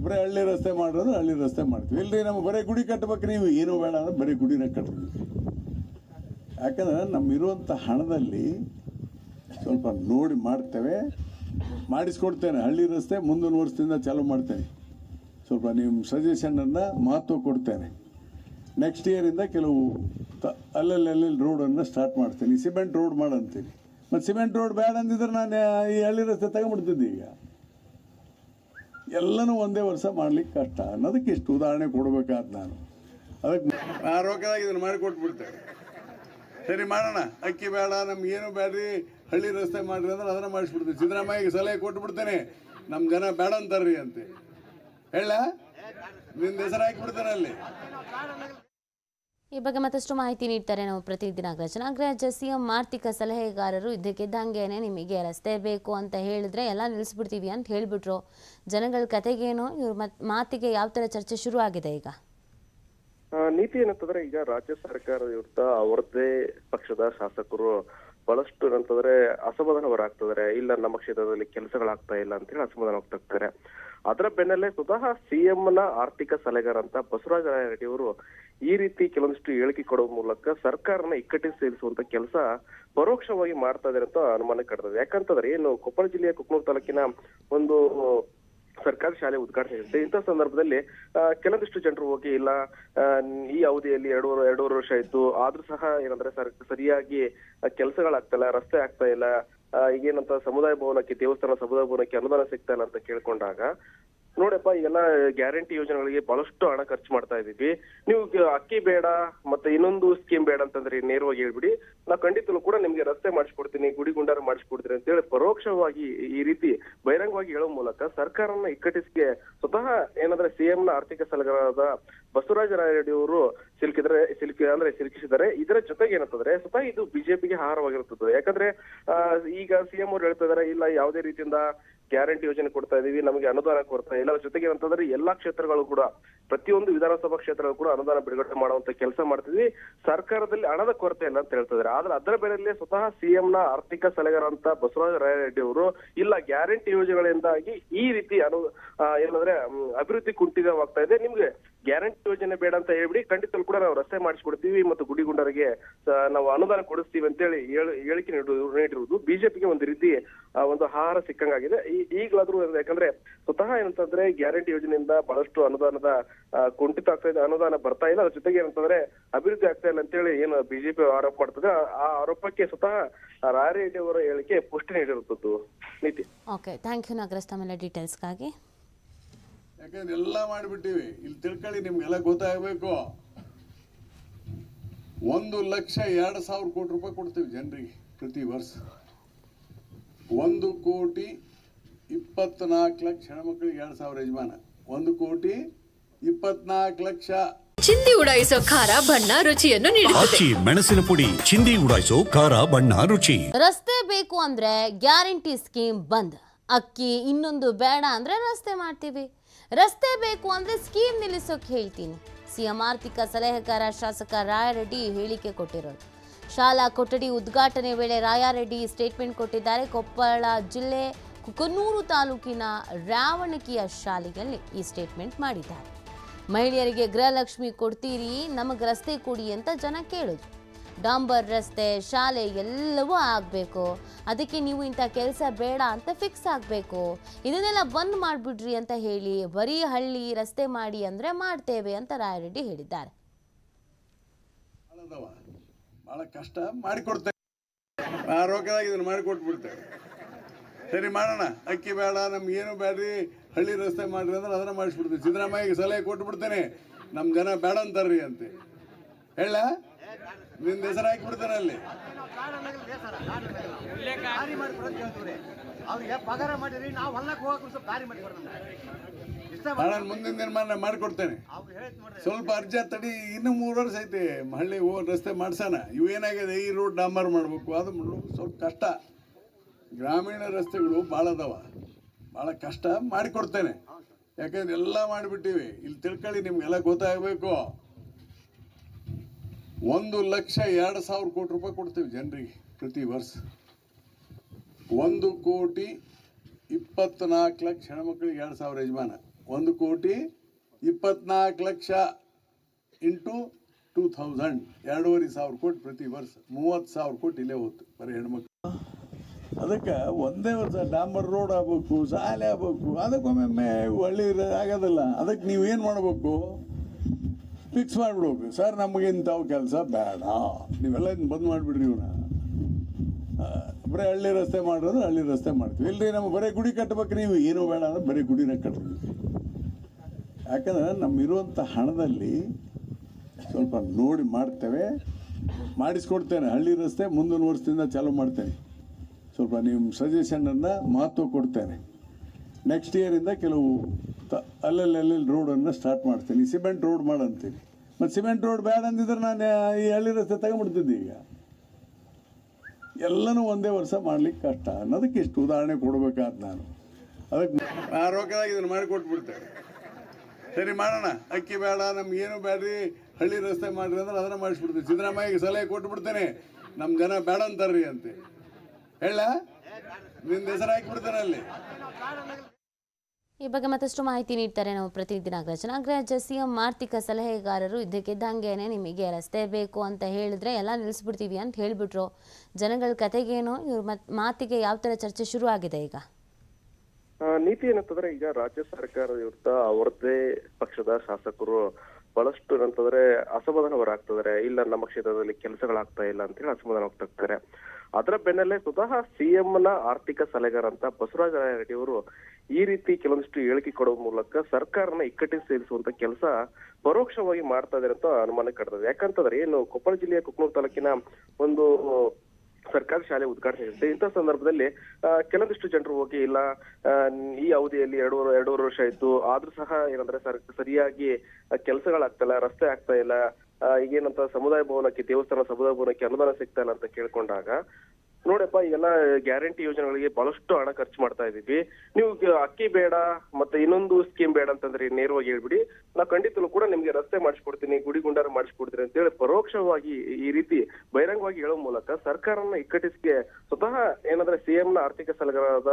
ಬರೀ ಹಳ್ಳಿ ರಸ್ತೆ ಮಾಡಿದ್ರೆ ಹಳ್ಳಿ ರಸ್ತೆ ಮಾಡ್ತೀವಿ. ಇಲ್ಲರಿ ನಮ್ಗೆ ಬರೀ ಗುಡಿ ಕಟ್ಬೇಕು. ನೀವು ಏನು ಬೇಡ ಅಂದ್ರೆ ಬರೀ ಗುಡಿನ ಕಟ್ಟಬೇಕು ಯಾಕಂದ್ರೆ ನಮ್ಮಿರುವಂಥ ಹಣದಲ್ಲಿ ಸ್ವಲ್ಪ ನೋಡಿ ಮಾಡ್ತೇವೆ. ಮಾಡಿಸ್ಕೊಡ್ತೇನೆ. ಹಳ್ಳಿ ರಸ್ತೆ ಮುಂದಿನ ವರ್ಷದಿಂದ ಚಾಲೂ ಮಾಡ್ತೇನೆ. ಸ್ವಲ್ಪ ನಿಮ್ಮ ಸಜೆಷನನ್ನು ಮಹತ್ವ ಕೊಡ್ತೇನೆ. ನೆಕ್ಸ್ಟ್ ಇಯರಿಂದ ಕೆಲವು ತ ಅಲ್ಲಲ್ಲಿ ಅಲ್ಲಲ್ಲಿ ರೋಡನ್ನು ಸ್ಟಾರ್ಟ್ ಮಾಡ್ತೀನಿ. ಸಿಮೆಂಟ್ ರೋಡ್ ಮಾಡಂತೀನಿ. ಮತ್ತು ಸಿಮೆಂಟ್ ರೋಡ್ ಬೇಡ ಅಂದಿದ್ರೆ ನಾನು ಈ ಹಳ್ಳಿ ರಸ್ತೆ ತಗೊಂಡ್ಬಿಡ್ತಿದ್ದೆ ಈಗ. ಎಲ್ಲನೂ ಒಂದೇ ವರ್ಷ ಮಾಡ್ಲಿಕ್ಕೆ ಕಷ್ಟ. ಅನ್ನೋದಕ್ಕೆ ಇಷ್ಟು ಉದಾಹರಣೆ ಕೊಡಬೇಕಾದ ನಾನು. ಅದಕ್ಕೆ ಆ ಇದನ್ನು ಇದನ್ನು ಮಾಡಿಕೊಟ್ಬಿಡ್ತೇವೆ ಸರಿ, ಮಾಡೋಣ. ಅಕ್ಕಿ ಬೇಡ, ನಮ್ಗೆ ಏನು ಬೇಡ್ರಿ ಹಳ್ಳಿ ರಸ್ತೆ ಮಾಡಿರಿ ಅಂದ್ರೆ ಅದನ್ನು ಮಾಡಿಸ್ಬಿಡ್ತೀನಿ. ಸಿದ್ದರಾಮಯ್ಯಗೆ ಸಲಹೆ ಕೊಟ್ಬಿಡ್ತೇನೆ. ನಮ್ಮ ಜನ ಬೇಡ ಅಂತಾರ್ರಿ ಅಂತ. ಹೇಳ? ನಿನ್ನ ಹೆಸರು ಹಾಕಿಬಿಡ್ತಾರೆ ಅಲ್ಲಿ. ಈ ಬಗ್ಗೆ ಮತ್ತಷ್ಟು ಮಾಹಿತಿ ನೀಡ್ತಾರೆ ನಾವು ಪ್ರತಿದಿನ ನಾಗರಾಜ್ ನಾಗರಾಜ್ ಸಿಎಂ ಆರ್ಥಿಕ ಸಲಹೆಗಾರರು ಇದ್ದಕ್ಕಿದ್ದಂಗೆನೆ ನಿಮಗೆ ರಸ್ತೆ ಬೇಕು ಅಂತ ಹೇಳಿದ್ರೆ ಎಲ್ಲ ನಿಲ್ಲಿಸ್ಬಿಡ್ತೀವಿ ಅಂತ ಹೇಳಿಬಿಟ್ರು. ಜನಗಳ ಕತೆಗೇನು? ಇವ್ರ ಮತ್ ಮಾತಿಗೆ ಯಾವ ತರ ಚರ್ಚೆ ಶುರು ಆಗಿದೆ ಈಗ ನೀತಿ ಏನಂತಂದ್ರೆ ಈಗ ರಾಜ್ಯ ಸರ್ಕಾರದ ವಿರುದ್ಧ ಅವರದೇ ಪಕ್ಷದ ಶಾಸಕರು ಬಹಳಷ್ಟು ಏನಂತಂದ್ರೆ ಅಸಮಾಧಾನ ಹೊರಾಗ್ತಿದ್ದಾರೆ ಇಲ್ಲ ನಮ್ಮ ಕ್ಷೇತ್ರದಲ್ಲಿ ಕೆಲಸಗಳಾಗ್ತಾ ಇಲ್ಲ ಅಂತ ಹೇಳಿ ಅಸಮಾಧಾನ ಹೋಗ್ತಾ ಅದರ ಬೆನ್ನಲ್ಲೇ ಸ್ವತಃ ಸಿಎಂನ ನ ಆರ್ಥಿಕ ಸಲಹೆಗಾರ ಅಂತ ಬಸವರಾಜ ರೆಡ್ಡಿ ಅವರು ಈ ರೀತಿ ಕೆಲವೊಂದಿಷ್ಟು ಹೇಳಿಕೆ ಕೊಡುವ ಮೂಲಕ ಸರ್ಕಾರನ ಇಕ್ಕಟ್ಟಿಗೆ ಸೇರಿಸುವಂತ ಕೆಲಸ ಪರೋಕ್ಷವಾಗಿ ಮಾಡ್ತಾ ಇದ್ದಾರೆ ಅಂತ ಅನುಮಾನ ಕಟ್ಟಿದೆ ಯಾಕಂತಂದ್ರೆ ಏನು ಕೊಪ್ಪಳ ಜಿಲ್ಲೆಯ ಕುಕ್ನೂರು ತಾಲೂಕಿನ ಒಂದು ಸರ್ಕಾರಿ ಶಾಲೆ ಉದ್ಘಾಟನೆ ಇರುತ್ತೆ ಇಂಥ ಸಂದರ್ಭದಲ್ಲಿ ಕೆಲವಿಷ್ಟು ಜನರು ಹೋಗಿ, ಇಲ್ಲ ಈ ಅವಧಿಯಲ್ಲಿ ಎರಡೂವರೆ ಎರಡೂವರೆ ವರ್ಷ ಆಯ್ತು, ಆದ್ರೂ ಸಹ ಏನಂದ್ರೆ ಸರ್, ಸರಿಯಾಗಿ ಕೆಲಸಗಳಾಗ್ತಾ ಇಲ್ಲ ರಸ್ತೆ ಆಗ್ತಾ ಇಲ್ಲ ಈಗೇನಂತ ಸಮುದಾಯ ಭವನಕ್ಕೆ, ದೇವಸ್ಥಾನ, ಸಮುದಾಯ ಭವನಕ್ಕೆ ಅನುದಾನ ಸಿಗ್ತಾ ಇಲ್ಲ ಅಂತ ಕೇಳ್ಕೊಂಡಾಗ ನೋಡಪ್ಪ, ಈಗೆಲ್ಲ ಗ್ಯಾರಂಟಿ ಯೋಜನೆಗಳಿಗೆ ಬಹಳಷ್ಟು ಹಣ ಖರ್ಚು ಮಾಡ್ತಾ ಇದೀವಿ ನೀವು ಅಕ್ಕಿ ಬೇಡ, ಮತ್ತೆ ಇನ್ನೊಂದು ಸ್ಕೀಮ್ ಬೇಡ ಅಂತಂದ್ರೆ ನೇರವಾಗಿ ಹೇಳ್ಬಿಡಿ. ನಾವು ಖಂಡಿತಲೂ ಕೂಡ ನಿಮ್ಗೆ ರಸ್ತೆ ಮಾಡಿಸ್ಕೊಡ್ತೀನಿ, ಗುಡಿ ಗುಂಡಾರ ಮಾಡಿಸ್ಕೊಡ್ತೀನಿ ಅಂತ ಹೇಳಿ ಪರೋಕ್ಷವಾಗಿ ಈ ರೀತಿ ಬಹಿರಂಗವಾಗಿ ಹೇಳೋ ಮೂಲಕ ಸರ್ಕಾರನ ಇಕ್ಕಟ್ಟಿಸಿಗೆ ಸ್ವತಃ ಏನಂದ್ರೆ ಸಿಎಂ ನ ಆರ್ಥಿಕ ಸಲಹೆಗಾರರಾದ ಬಸವರಾಜ ರಾಯರೆಡ್ಡಿ ಅವರು ಸಿಲುಕಿದ್ರೆ, ಸಿಲುಕಿ, ಅಂದ್ರೆ ಸಿಲುಕಿಸಿದ್ದಾರೆ. ಇದರ ಜೊತೆಗೆ ಏನಂತಂದ್ರೆ ಸ್ವತಃ ಇದು ಬಿಜೆಪಿಗೆ ಆಹಾರವಾಗಿರುತ್ತದೆ ಯಾಕಂದ್ರೆ ಈಗ ಸಿಎಂ ಅವರು ಹೇಳ್ತಾ ಇದಾರೆ, ಇಲ್ಲ ಯಾವುದೇ ರೀತಿಯಿಂದ ಗ್ಯಾರಂಟಿ ಯೋಜನೆ ಕೊಡ್ತಾ ಇದೀವಿ, ನಮಗೆ ಅನುದಾನ ಕೊಡ್ತಾ ಇಲ್ಲ. ಜೊತೆಗೆ ಅಂತಂದ್ರೆ ಎಲ್ಲಾ ಕ್ಷೇತ್ರಗಳು ಕೂಡ, ಪ್ರತಿಯೊಂದು ವಿಧಾನಸಭಾ ಕ್ಷೇತ್ರಗಳು ಕೂಡ ಅನುದಾನ ಬಿಡುಗಡೆ ಮಾಡುವಂತ ಕೆಲಸ ಮಾಡ್ತೀವಿ ಸರ್ಕಾರದಲ್ಲಿ ಹಣದ ಕೊರತೆ ಇಲ್ಲ ಅಂತ ಹೇಳ್ತಾ ಆದ್ರೆ ಅದರ ಬೆಲೆಯಲ್ಲಿ ಸ್ವತಃ ಸಿಎಂ ನ ಆರ್ಥಿಕ ಸಲಹೆಗಾರ ಅಂತ ಬಸವರಾಜ ರಾಯರೆಡ್ಡಿ ಅವರು, ಇಲ್ಲ ಗ್ಯಾರಂಟಿ ಯೋಜನೆಗಳಿಂದಾಗಿ ಈ ರೀತಿ ಅನು ಏನಂದ್ರೆ ಅಭಿವೃದ್ಧಿ ಕುಂಠಿತವಾಗ್ತಾ ಇದೆ. ನಿಮ್ಗೆ ಗ್ಯಾರಂಟಿ ಯೋಜನೆ ಬೇಡ ಅಂತ ಹೇಳ್ಬಿಡಿ ಖಂಡಿತಲು ಕೂಡ ನಾವು ರಸ್ತೆ ಮಾಡಿಸ್ಕೊಡ್ತೀವಿ ಮತ್ತು ಗುಡಿಗುಂಡರಿಗೆ ನಾವು ಅನುದಾನ ಕೊಡಿಸ್ತೀವಿ ಅಂತೇಳಿ ಹೇಳಿ, ಹೇಳಿಕೆ ನೀಡಿರುವುದು. ಬಿಜೆಪಿಗೆ ಒಂದು ರೀತಿ ಒಂದು ಆಹಾರ ಸಿಕ್ಕಂಗಾಗಿದೆ. ಈ- ಈಗಲಾದ್ರೂ ಯಾಕಂದ್ರೆ ಸ್ವತಃ ಏನಂತಂದ್ರೆ ಗ್ಯಾರಂಟಿ ಯೋಜನೆಯಿಂದ ಬಹಳಷ್ಟು ಅನುದಾನದ ಕುಂಠಿತ ಆಗ್ತಾ ಇದೆ. ಅನುದಾನ ಬರ್ತಾ ಇಲ್ಲ. ಅದ್ರ ಜೊತೆಗೆ ಏನಂತಂದ್ರೆ ಅಭಿವೃದ್ಧಿ ಆಗ್ತಾ ಇಲ್ಲ ಅಂತೇಳಿ ಏನು ಬಿಜೆಪಿ ಆರೋಪ ಮಾಡ್ತದೆ. ಆ- ಆ ಆರೋಪಕ್ಕೆ ಸ್ವತಃ ರಾಯರೆಡ್ಡಿ ಅವರ ಹೇಳಿಕೆ ಪುಷ್ಟಿ ನೀಡಿರುತ್ತದ್ದು ನೀತಿ. ಓಕೆ ಥ್ಯಾಂಕ್ ಯು ನಾಗರಾಜ್ ತಮ್ಮೆಲ್ಲ ಡೀಟೇಲ್ಸ್ಗಾಗಿ ಯಾಕಂದ್ರೆ ಎಲ್ಲ ಮಾಡಿಬಿಟ್ಟಿವಿ. ಇಲ್ಲಿ ತಿಳ್ಕೊಳ್ಳಿ ನಿಮ್ಗೆಲ್ಲ ಗೊತ್ತಾಗಬೇಕು. ಒಂದು ಲಕ್ಷ ಎರಡು ಸಾವಿರ ಕೋಟಿ ರೂಪಾಯಿ ಕೊಡ್ತೀವಿ ಜನರಿಗೆ ಪ್ರತಿ ವರ್ಷ. ಒಂದು ಕೋಟಿ ಇಪ್ಪತ್ನಾಲ್ಕು ಲಕ್ಷ ಹೆಣ್ಮಕ್ಳಿಗೆ ಎರಡು ಸಾವಿರ ಯಜಮಾನ. ಒಂದು ಕೋಟಿ ಇಪ್ಪತ್ನಾಲ್ಕು ಲಕ್ಷ. ಚಿಂದಿ ಉಡಾಯಿಸೋ ಖಾರ ಬಣ್ಣ ರುಚಿಯನ್ನು ನೀಡಿ ಆಚಿ ಮೆಣಸಿನ ಪುಡಿ ಚಿಂದಿ ಉಡಾಯಿಸೋ ಖಾರ ಬಣ್ಣ ರುಚಿ. ರಸ್ತೆ ಬೇಕು ಅಂದ್ರೆ ಗ್ಯಾರಂಟಿ ಸ್ಕೀಮ್ ಬಂದ್. ಅಕ್ಕಿ ಇನ್ನೊಂದು ಬೇಡ ಅಂದ್ರೆ ರಸ್ತೆ ಮಾಡ್ತೀವಿ. ರಸ್ತೆ ಬೇಕು ಅಂದ್ರೆ ಸ್ಕೀಮ್ ನಿಲ್ಲಿಸೋಕೆ ಹೇಳ್ತೀನಿ. ಸಿಎಂ ಆರ್ಥಿಕ ಸಲಹೆಗಾರ ಶಾಸಕ ರಾಯರೆಡ್ಡಿ ಹೇಳಿಕೆ ಕೊಟ್ಟಿರೋದು. ಶಾಲಾ ಕೊಠಡಿ ಉದ್ಘಾಟನೆ ವೇಳೆ ರಾಯಾರೆಡ್ಡಿ ಸ್ಟೇಟ್ಮೆಂಟ್ ಕೊಟ್ಟಿದ್ದಾರೆ. ಕೊಪ್ಪಳ ಜಿಲ್ಲೆ ಕುಕನೂರು ತಾಲೂಕಿನ ರಾವಣಕಿಯ ಶಾಲೆಯಲ್ಲಿ ಈ ಸ್ಟೇಟ್ಮೆಂಟ್ ಮಾಡಿದ್ದಾರೆ. ಮಹಿಳೆಯರಿಗೆ ಗೃಹಲಕ್ಷ್ಮಿ ಕೊಡ್ತೀರಿ, ನಮಗೆ ರಸ್ತೆ ಕೊಡಿ ಅಂತ ಜನ ಕೇಳೋದು. ಡಾಂಬರ್ ರಸ್ತೆ, ಶಾಲೆ ಎಲ್ಲವೂ ಆಗಬೇಕು. ಅದಕ್ಕೆ ನೀವು ಇಂಥ ಕೆಲಸ ಬೇಡ ಅಂತ ಫಿಕ್ಸ್ ಆಗಬೇಕು. ಇದನ್ನೆಲ್ಲ ಬಂದ್ ಮಾಡಿಬಿಡ್ರಿ ಅಂತ ಹೇಳಿ ಬರೀ ಹಳ್ಳಿ ರಸ್ತೆ ಮಾಡಿ ಅಂದರೆ ಮಾಡ್ತೇವೆ ಅಂತ ರಾಯರೆಡ್ಡಿ ಹೇಳಿದ್ದಾರೆ. ಭಾಳ ಕಷ್ಟ ಮಾಡಿಕೊಡ್ತೇವೆ. ಆ ರೊಕ್ಕದಾಗ ಇದನ್ನು ಮಾಡಿಕೊಟ್ಬಿಡ್ತೇವೆ. ಸರಿ, ಮಾಡೋಣ. ಅಕ್ಕಿ ಬೇಡ ನಮ್ಗೇನು ಬೇಡ್ರಿ? ಹಳ್ಳಿ ರಸ್ತೆ ಮಾಡ್ರಿ ಅಂದ್ರೆ ಅದನ್ನ ಮಾಡಿಸ್ಬಿಡ್ತೀವಿ. ಸಿದ್ದರಾಮಯ್ಯಗೆ ಸಲಹೆ ಕೊಟ್ಬಿಡ್ತೇನೆ. ನಮ್ಮ ಜನ ಬೇಡ ಅಂತಾರ್ರಿ ಅಂತ. ಹೇಳ? ನಿನ್ನ ಹೆಸರು ಹಾಕಿಬಿಡ್ತೇನೆ ಅಲ್ಲಿ. ದಾರಿ ಮಾಡಿ ಕೊಡೋದು ಅವ್ರಿಗೆ ಪಗಾರ ಮಾಡಿರಿ ನಾವು ಹೊಲಕ್ಕೆ ಹೋಗಕ್ಕೆ ಸ್ವಲ್ಪ ದಾರಿ ಮಾಡಿ ಕೊಡ್ರಿ ನಮ್ಗೆ. ಇಷ್ಟ ಮಾಡೋಣ ಮುಂದಿನ ನಿರ್ಮಾಣ ಮಾಡ್ಕೊಡ್ತೇನೆ. ಸ್ವಲ್ಪ ಅರ್ಜ ತಡಿ ಇನ್ನು ಮೂರು ವರ್ಷ ಐತಿ. ಹಳ್ಳಿ ಹೋಗೋ ರಸ್ತೆ ಮಾಡ್ಸೋಣ. ಇವು ಏನಾಗಿದೆ ಈ ರೋಡ್ ಡಾಂಬರ್ ಮಾಡಬೇಕು. ಅದು ಸ್ವಲ್ಪ ಕಷ್ಟ. ಗ್ರಾಮೀಣ ರಸ್ತೆಗಳು ಭಾಳ ಅದಾವ. ಭಾಳ ಕಷ್ಟ ಮಾಡಿಕೊಡ್ತೇನೆ. ಯಾಕಂದ್ರೆ ಎಲ್ಲ ಮಾಡಿಬಿಟ್ಟಿವಿ. ಇಲ್ಲಿ ತಿಳ್ಕೊಳ್ಳಿ ನಿಮ್ಗೆಲ್ಲ ಗೊತ್ತಾಗಬೇಕು. ಒಂದು ಲಕ್ಷ ಎರಡು ಸಾವಿರ ಕೋಟಿ ರೂಪಾಯಿ ಕೊಡ್ತೀವಿ ಜನರಿಗೆ ಪ್ರತಿ ವರ್ಷ. ಒಂದು ಕೋಟಿ ಇಪ್ಪತ್ನಾಲ್ಕು ಲಕ್ಷ ಹೆಣ್ಮಕ್ಳಿಗೆ ಎರಡು ಸಾವಿರ ಯಜಮಾನ. ಒಂದು ಕೋಟಿ ಇಪ್ಪತ್ನಾಲ್ಕು ಲಕ್ಷ ಇಂಟು ಟೂ ಥೌಸಂಡ್, ಎರಡೂವರೆ ಸಾವಿರ ಕೋಟಿ ಪ್ರತಿ ವರ್ಷ. ಮೂವತ್ತು ಸಾವಿರ ಕೋಟಿ ಇಲ್ಲೇ ಹೋಯ್ತು ಬರೀ ಹೆಣ್ಮಕ್ಳು. ಅದಕ್ಕೆ ಒಂದೇ ವರ್ಷ ಡಾಂಬರ್ ರೋಡ್ ಆಗ್ಬೇಕು, ಶಾಲೆ ಆಗ್ಬೇಕು, ಅದಕ್ಕೊಮ್ಮೆ ಒಳ್ಳೆ ಆಗೋದಿಲ್ಲ. ಅದಕ್ಕೆ ನೀವು ಏನು ಮಾಡಬೇಕು? ಫಿಕ್ಸ್ ಮಾಡಿಬಿಡ್ಬೇಕು. ಸರ್, ನಮಗೆ ಇಂಥವು ಕೆಲಸ ಬೇಡ. ನೀವೆಲ್ಲ ಬಂದ್ ಮಾಡಿಬಿಡ್ರಿ ಇವನ್ನ ಬರೀ ಹಳ್ಳಿ ರಸ್ತೆ ಮಾಡೋದು ಹಳ್ಳಿ ರಸ್ತೆ ಮಾಡ್ತೀವಿ. ಇಲ್ರಿ ನಮ್ಗೆ ಬರೀ ಗುಡಿ ಕಟ್ಟಬೇಕು ನೀವು. ಏನು ಬೇಡ ಅಂದ್ರೆ ಬರೀ ಗುಡಿನ ಕಟ್ತೀವಿ ಯಾಕಂದ್ರೆ ನಮ್ಮಿರುವಂಥ ಹಣದಲ್ಲಿ ಸ್ವಲ್ಪ ನೋಡಿ ಮಾಡ್ತೇವೆ. ಮಾಡಿಸ್ಕೊಡ್ತೇನೆ. ಹಳ್ಳಿ ರಸ್ತೆ ಮುಂದಿನ ವರ್ಷದಿಂದ ಚಾಲೂ ಮಾಡ್ತೇನೆ. ಸ್ವಲ್ಪ ನಿಮ್ಮ ಸಜೆಷನನ್ನು ಮಹತ್ವ ಕೊಡ್ತೇನೆ. ನೆಕ್ಸ್ಟ್ ಇಯರಿಂದ ಕೆಲವು ತ ಅಲ್ಲಲ್ಲಿ ಅಲ್ಲಲ್ಲಿ ರೋಡನ್ನು ಸ್ಟಾರ್ಟ್ ಮಾಡ್ತೀನಿ. ಸಿಮೆಂಟ್ ರೋಡ್ ಮಾಡಂತೀನಿ. ಮತ್ತು ಸಿಮೆಂಟ್ ರೋಡ್ ಬೇಡ ಅಂದಿದ್ರೆ ನಾನು ಈ ಹಳ್ಳಿ ರಸ್ತೆ ತಗೊಂಡ್ಬಿಡ್ತಿದ್ದೆ ಈಗ. ಎಲ್ಲನೂ ಒಂದೇ ವರ್ಷ ಮಾಡ್ಲಿಕ್ಕೆ ಕಷ್ಟ. ಅನ್ನೋದಕ್ಕೆ ಇಷ್ಟು ಉದಾಹರಣೆ ಕೊಡ್ಬೇಕಾದ್ ನಾನು. ಅದಕ್ಕೆ ಆರೋಗ್ಯದಾಗ ರೊಕ್ಕದಾಗ ಮಾಡಿ ಕೊಟ್ಬಿಡ್ತೇನೆ ಸರಿ, ಮಾಡೋಣ. ಅಕ್ಕಿ ಬೇಡ, ನಮ್ಗೆ ಏನು ಬೇಡ್ರಿ? ಹಳ್ಳಿ ರಸ್ತೆ ಮಾಡ್ರಿ ಅಂದ್ರೆ ಅದನ್ನ ಮಾಡಿಸ್ಬಿಡ್ತೀನಿ. ಸಿದ್ದರಾಮಯ್ಯಗೆ ಸಲಹೆ ಕೊಟ್ಬಿಡ್ತೇನೆ. ನಮ್ಮ ಜನ ಬೇಡ ಅಂತಾರ್ರಿ ಅಂತ. ಹೇಳ? ನಿನ್ನ ಹೆಸರು ಹಾಕಿಬಿಡ್ತೇನೆ ಅಲ್ಲಿ. ಈ ಬಗ್ಗೆ ಮತ್ತಷ್ಟು ಮಾಹಿತಿ ನೀಡ್ತಾರೆ ನಾವು ಪ್ರತಿನಿಧಿ ನಾಗರಾಜ್ ನಾಗರಾಜ್ ಸಿಎಂ ಆರ್ಥಿಕ ಸಲಹೆಗಾರರು ಇದ್ದಕ್ಕಿದ್ದಂಗೆನೆ ನಿಮಗೆ ರಸ್ತೆ ಬೇಕು ಅಂತ ಹೇಳಿದ್ರೆ ಎಲ್ಲ ನಿಲ್ಲಿಸ್ಬಿಡ್ತೀವಿ ಅಂತ ಹೇಳಿಬಿಟ್ರು. ಜನಗಳ ಕತೆಗೇನು, ಇವ್ರ ಮತ್ ಮಾತಿಗೆ ಯಾವ ತರ ಚರ್ಚೆ ಶುರು ಆಗಿದೆ ಈಗ ನೀತಿ ಏನಂತಂದ್ರೆ ಈಗ ರಾಜ್ಯ ಸರ್ಕಾರ ವಿರುದ್ಧ ಅವರದೇ ಪಕ್ಷದ ಶಾಸಕರು ಬಹಳಷ್ಟು ಏನಂತಂದ್ರೆ ಅಸಮಾಧಾನ ಹೊರಾಗ್ತಿದ್ದಾರೆ ಇಲ್ಲ, ನಮ್ಮ ಕ್ಷೇತ್ರದಲ್ಲಿ ಕೆಲಸಗಳಾಗ್ತಾ ಇಲ್ಲ ಅಂತ ಹೇಳಿ ಅಸಮಾಧಾನ ಹೋಗ್ತಿರ್ತಾರೆ ಅದರ ಬೆನ್ನಲ್ಲೇ ಸ್ವತಃ ಸಿಎಂನ ಆರ್ಥಿಕ ಸಲಹೆಗಾರ ಅಂತ ಬಸವರಾಜ ರೆಡ್ಡಿ ಅವರು ಈ ರೀತಿ ಕೆಲವೊಂದಿಷ್ಟು ಹೇಳಿಕೆ ಕೊಡುವ ಮೂಲಕ ಸರ್ಕಾರನ ಇಕ್ಕಟ್ಟಿಗೆ ಸೇರಿಸುವಂತ ಕೆಲಸ ಪರೋಕ್ಷವಾಗಿ ಮಾಡ್ತಾ ಇದ್ದಾರೆ ಅಂತ ಅನುಮಾನ ಕಟ್ಟದ ಯಾಕಂತಂದ್ರೆ ಏನು ಕೊಪ್ಪಳ ಜಿಲ್ಲೆಯ ಕುಕ್ನೂರು ತಾಲೂಕಿನ ಒಂದು ಸರ್ಕಾರಿ ಶಾಲೆ ಉದ್ಘಾಟನೆ ಇರುತ್ತೆ. ಇಂಥ ಸಂದರ್ಭದಲ್ಲಿ ಕೆಲವಿಷ್ಟು ಜನರು ಹೋಗಿ, ಇಲ್ಲ ಈ ಅವಧಿಯಲ್ಲಿ ಎರಡೂವರೆ ಎರಡೂವರೆ ವರ್ಷ ಆಯ್ತು, ಆದ್ರೂ ಸಹ ಏನಂದ್ರೆ ಸರ್, ಸರಿಯಾಗಿ ಕೆಲಸಗಳಾಗ್ತಾ ಇಲ್ಲ ರಸ್ತೆ ಆಗ್ತಾ ಇಲ್ಲ ಈಗೇನಂತ ಸಮುದಾಯ ಭವನಕ್ಕೆ, ದೇವಸ್ಥಾನ, ಸಮುದಾಯ ಭವನಕ್ಕೆ ಅನುದಾನ ಸಿಗ್ತಾ ಇಲ್ಲ ಅಂತ ಕೇಳ್ಕೊಂಡಾಗ ನೋಡಪ್ಪ, ಈಗೆಲ್ಲ ಗ್ಯಾರಂಟಿ ಯೋಜನೆಗಳಿಗೆ ಬಹಳಷ್ಟು ಹಣ ಖರ್ಚು ಮಾಡ್ತಾ ಇದೀವಿ. ನೀವು ಅಕ್ಕಿ ಬೇಡ, ಮತ್ತೆ ಇನ್ನೊಂದು ಸ್ಕೀಮ್ ಬೇಡ ಅಂತಂದ್ರೆ ನೇರವಾಗಿ ಹೇಳ್ಬಿಡಿ. ನಾವು ಖಂಡಿತಲೂ ಕೂಡ ನಿಮ್ಗೆ ರಸ್ತೆ ಮಾಡಿಸ್ಕೊಡ್ತೀನಿ, ಗುಡಿ ಗುಂಡಾರ ಮಾಡಿಸ್ಕೊಡ್ತೀನಿ ಅಂತ ಹೇಳಿ ಪರೋಕ್ಷವಾಗಿ ಈ ರೀತಿ ಬಹಿರಂಗವಾಗಿ ಹೇಳೋ ಮೂಲಕ ಸರ್ಕಾರನ ಇಕ್ಕಟ್ಟಿಸಿಗೆ ಸ್ವತಃ ಏನಂದ್ರೆ ಸಿಎಂ ನ ಆರ್ಥಿಕ ಸಲಹೆಗಾರರಾದ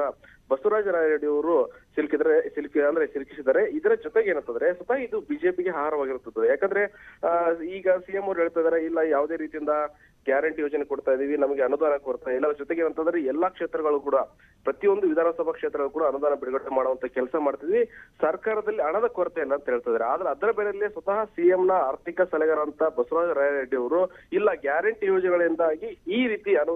ಬಸವರಾಜ ರಾಯರೆಡ್ಡಿ ಅವರು ಸಿಲುಕಿದ್ರೆ, ಸಿಲುಕಿ, ಅಂದ್ರೆ ಸಿಲುಕಿಸಿದ್ದಾರೆ ಇದರ ಜೊತೆಗೆ ಏನಂತಂದ್ರೆ ಸ್ವತಃ ಇದು ಬಿಜೆಪಿಗೆ ಆಹಾರವಾಗಿರುತ್ತದೆ ಯಾಕಂದ್ರೆ ಈಗ ಸಿಎಂ ಅವರು ಹೇಳ್ತಾ ಇದಾರೆ, ಇಲ್ಲ ಯಾವುದೇ ರೀತಿಯಿಂದ ಗ್ಯಾರಂಟಿ ಯೋಜನೆ ಕೊಡ್ತಾ ಇದೀವಿ, ನಮಗೆ ಅನುದಾನ ಕೊಡ್ತಾ ಇಲ್ಲ. ಜೊತೆಗೆ ಏನಂತಂದ್ರೆ ಎಲ್ಲಾ ಕ್ಷೇತ್ರಗಳು ಕೂಡ, ಪ್ರತಿಯೊಂದು ವಿಧಾನಸಭಾ ಕ್ಷೇತ್ರಗಳು ಕೂಡ ಅನುದಾನ ಬಿಡುಗಡೆ ಮಾಡುವಂತ ಕೆಲಸ ಮಾಡ್ತಿದ್ವಿ. ಸರ್ಕಾರದಲ್ಲಿ ಹಣದ ಕೊರತೆ ಇಲ್ಲ ಅಂತ ಹೇಳ್ತಾ ಇದಾರೆ. ಆದ್ರೆ ಅದರ ಬೆಲೆಯಲ್ಲಿ ಸ್ವತಃ ಸಿಎಂ ನ ಆರ್ಥಿಕ ಸಲಹೆಗಾರ ಅಂತ ಬಸವರಾಜ ರಾಯರೆಡ್ಡಿ ಅವರು, ಇಲ್ಲ ಗ್ಯಾರಂಟಿ ಯೋಜನೆಗಳಿಂದಾಗಿ ಈ ರೀತಿ ಅನು